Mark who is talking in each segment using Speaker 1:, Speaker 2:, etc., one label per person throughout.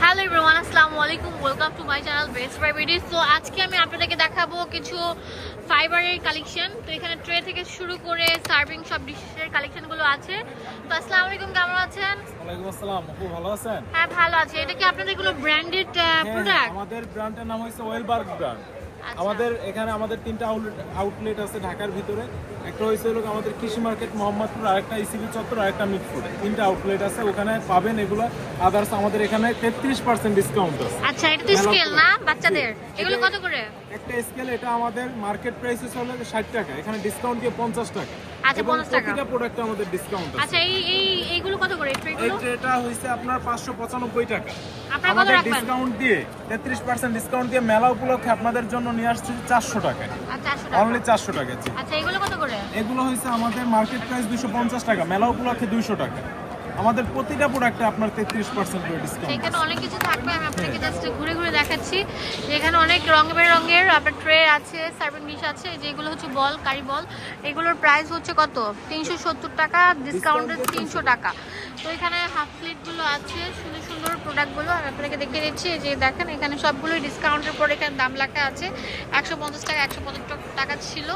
Speaker 1: Hello everyone আসসালামু আলাইকুম welcome to my channel best video তো আজকে আমি আপনাদেরকে দেখাবো কিছু ফাইবারের কালেকশন তো এখানে ট্রে থেকে শুরু করে সার্ভিং সব ডিশের কালেকশনগুলো আছে। তো আসসালামু আলাইকুম কেমন আছেন?
Speaker 2: ওয়ালাইকুম আসসালাম আপু ভালো আছেন?
Speaker 1: হ্যাঁ ভালো আছে। এটা কি আপনাদের কোনো ব্র্যান্ডেড প্রোডাক্ট
Speaker 2: আমাদের ব্র্যান্ডের নাম হচ্ছে ওয়েলবার্গ ব্র্যান্ড। আমাদের এখানে আমাদের তিনটা আউটলেট আছে ঢাকার ভিতরে। একটা হয়েছে হলো আমাদের কৃষি মার্কেট মোহাম্মদপুর আরেকটা ইসিবি চত্বর আরেকটা মিটফুডে তিনটা আউটলেট আছে ওখানে পাবেন এগুলো। আদার্স আমাদের এখানে তেত্রিশ পার্সেন্ট ডিসকাউন্ট আছে।
Speaker 1: আচ্ছা এটা তো স্কেল না বাচ্চাদের? এগুলো কত করে?
Speaker 2: একটা স্কেল এটা আমাদের মার্কেট প্রাইস হলো ষাট টাকা। এখানে ডিসকাউন্ট দিয়ে পঞ্চাশ টাকা।
Speaker 1: আচ্ছা, 50 টাকা।
Speaker 2: প্রতিটা প্রোডাক্টে আমাদের ডিসকাউন্ট আছে।
Speaker 1: আচ্ছা এই এই এইগুলো কত করে? এই
Speaker 2: এই ট্রেটা হয়েছে আপনার পাঁচশো পঁচানব্বই টাকা।
Speaker 1: আপনারা কত
Speaker 2: আমাদের
Speaker 1: রাখবেন?
Speaker 2: ডিসকাউন্ট দিয়ে তেত্রিশ পার্সেন্ট ডিসকাউন্ট দিয়ে মেলা উপলক্ষে আপনাদের জন্য নিয়ে আসছি চারশো টাকায়।
Speaker 1: আচ্ছা 800 টাকা।
Speaker 2: অনলি চারশো টাকা
Speaker 1: আচ্ছা এগুলো কত
Speaker 2: এগুলো হয়েছে আমাদের মার্কেট প্রাইস দুশো পঞ্চাশ টাকা মেলা উপলক্ষে দুইশো টাকা। আমাদের প্রতিটা প্রোডাক্টে আপনার তেত্রিশ পার্সেন্ট করে ডিসকাউন্ট
Speaker 1: অনেক কিছু থাকবে আমি আপনাকে জাস্ট ঘুরে ঘুরে দেখাচ্ছি। এখানে অনেক রং বেরঙের আপনার ট্রে আছে সার্ভিং ডিশ আছে যেগুলো হচ্ছে বল কারি বল। এগুলোর প্রাইস হচ্ছে কত? তিনশো সত্তর টাকা ডিসকাউন্টেড তিনশো টাকা। তো এখানে হাফ প্লেটগুলো আছে সুন্দর সুন্দর প্রোডাক্টগুলো আমি আপনাকে দেখিয়ে দিচ্ছি যে দেখেন এখানে সবগুলোই ডিসকাউন্টের পর এখানে দাম লেখা আছে। একশো পঞ্চাশ টাকা একশো পঞ্চাশ টাকা ছিল।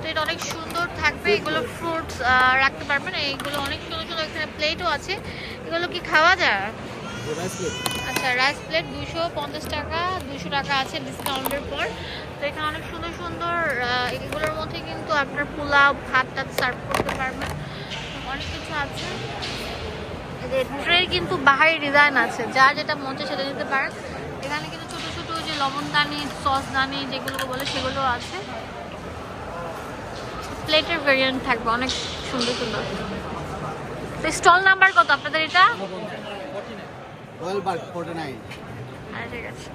Speaker 1: তো এটা অনেক সুন্দর থাকবে। এগুলো ফ্রুটস রাখতে পারবেন। এইগুলো অনেক সুন্দর সুন্দর এখানে প্লেটও আছে। এগুলো কি খাওয়া যায়? আচ্ছা রাইস প্লেট দুশো পঞ্চাশ টাকা দুশো টাকা আছে ডিসকাউন্টের পর। তো এখানে অনেক সুন্দর সুন্দর এগুলোর মধ্যে কিন্তু আপনার পোলাও ভাত টাত সার্ভ করতে পারবেন। অনেক কিছু আছে। ট্রে কিন্তু বাহারি ডিজাইন আছে যার যেটা মন চায় সেটা নিতে পারেন। এখানে কিন্তু ছোট ছোট যে লবণদানি সসদানি যেগুলো বলে সেগুলো আছে। প্লেটের ভেরিয়েন্ট থাকবে অনেক সুন্দর সুন্দর। স্টল নাম্বার কত আপনাদের এটা?
Speaker 3: রয়্যাল বার্গ ফোর্টি
Speaker 1: আচ্ছা ঠিক আছে।